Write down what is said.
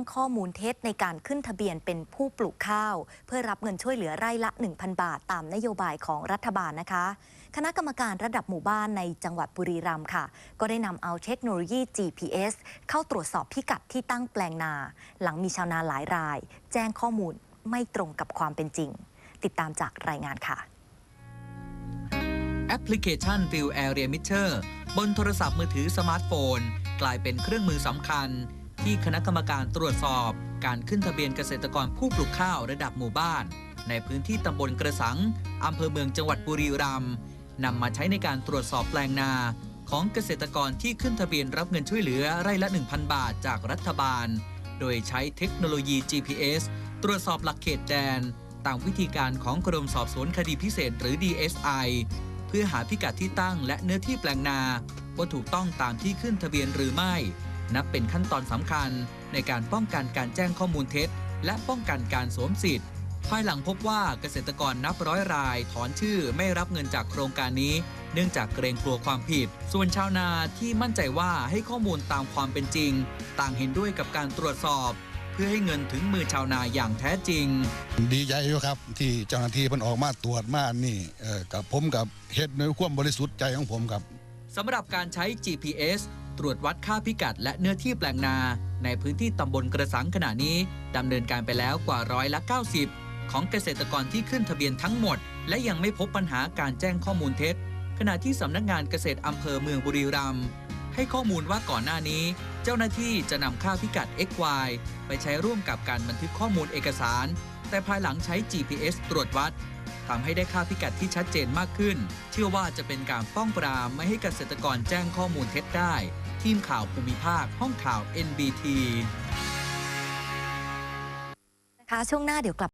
งข้อมูลเท็จในการขึ้นทะเบียนเป็นผู้ปลูกข้าว เพื่อรับเงินช่วยเหลือไร่ละ 1,000 บาทตามนโยบายของรัฐบาลนะคะ คณะกรรมการระดับหมู่บ้านในจังหวัดบุรีรัมย์ค่ะ ก็ได้นำเอาเทคโนโลยี GPS เข้าตรวจสอบพิกัดที่ตั้งแปลงนา หลังมีชาวนาหลายราย แจ้งข้อมูลไม่ตรงกับความเป็นจริง ติดตามจากรายงานค่ะแอปพลิเคชัน Field Area Meter บนโทรศัพท์มือถือสมาร์ทโฟน กลายเป็นเครื่องมือสำคัญ ที่คณะกรรมการตรวจสอบ การขึ้นทะเบียนเกษตรกรผู้ปลูกข้าวระดับหมู่บ้าน ในพื้นที่ตำบลกระสังอำเภอเมืองจังหวัดบุรีรัมย์นำมาใช้ในการตรวจสอบแปลงนา ของเกษตรกรที่ขึ้นทะเบียนรับเงินช่วยเหลือไร่ละ 1,000 บาทจากรัฐบาล โดยใช้เทคโนโลยี GPS ตรวจสอบหลักเขตแดน ตามวิธีการของกรมสอบสวนคดีพิเศษหรือ DSI เพื่อหาพิกัดที่ตั้งและเนื้อที่แปลงนาว่าถูกต้องตามที่ขึ้นทะเบียนหรือไม่ นับเป็นขั้นตอนสำคัญในการป้องกันการแจ้งข้อมูลเท็จ และป้องกันการสวมสิทธิ์ ภายหลังพบว่าเกษตรกรนับร้อยรายถอนชื่อไม่รับเงินจากโครงการนี้ เนื่องจากเกรงกลัวความผิด ส่วนชาวนาที่มั่นใจว่าให้ข้อมูลตามความเป็นจริง ต่างเห็นด้วยกับการตรวจสอบ เพื่อให้เงินถึงมือชาวนาอย่างแท้จริง ดีใจอยู่ครับที่เจ้าหน้าที่เพิ่นออกมาตรวจมานี่เอ่อกับผมกับเฮ็ดในความบริสุทธิ์ใจของผมครับสำหรับการใช้ GPS ตรวจวัดค่าพิกัด และเนื้อที่แปลงนา ในพื้นที่ตำบลกระสังขณะนี้ดำเนินการไปแล้วกว่าร้อยละ 90 ของเกษตรกรที่ขึ้นทะเบียนทั้งหมด และยังไม่พบปัญหาการแจ้งข้อมูลเท็จ ขณะที่สำนักงานเกษตรอำเภอเมืองบุรีรัมย์ให้ข้อมูลว่าก่อนหน้านี้ เจ้าหน้าที่จะนำค่าพิกัด XY ไปใช้ร่วมกับการบันทึกข้อมูลเอกสาร แต่ภายหลังใช้ GPS ตรวจวัดทำให้ได้ค่าพิกัดที่ชัดเจนมากขึ้น เชื่อว่าจะเป็นการป้องปรามไม่ให้เกษตรกรแจ้งข้อมูลเท็จได้ ทีมข่าวภูมิภาค ห้องข่าว NBT นะคะช่วงหน้าเดี๋ยวกลับ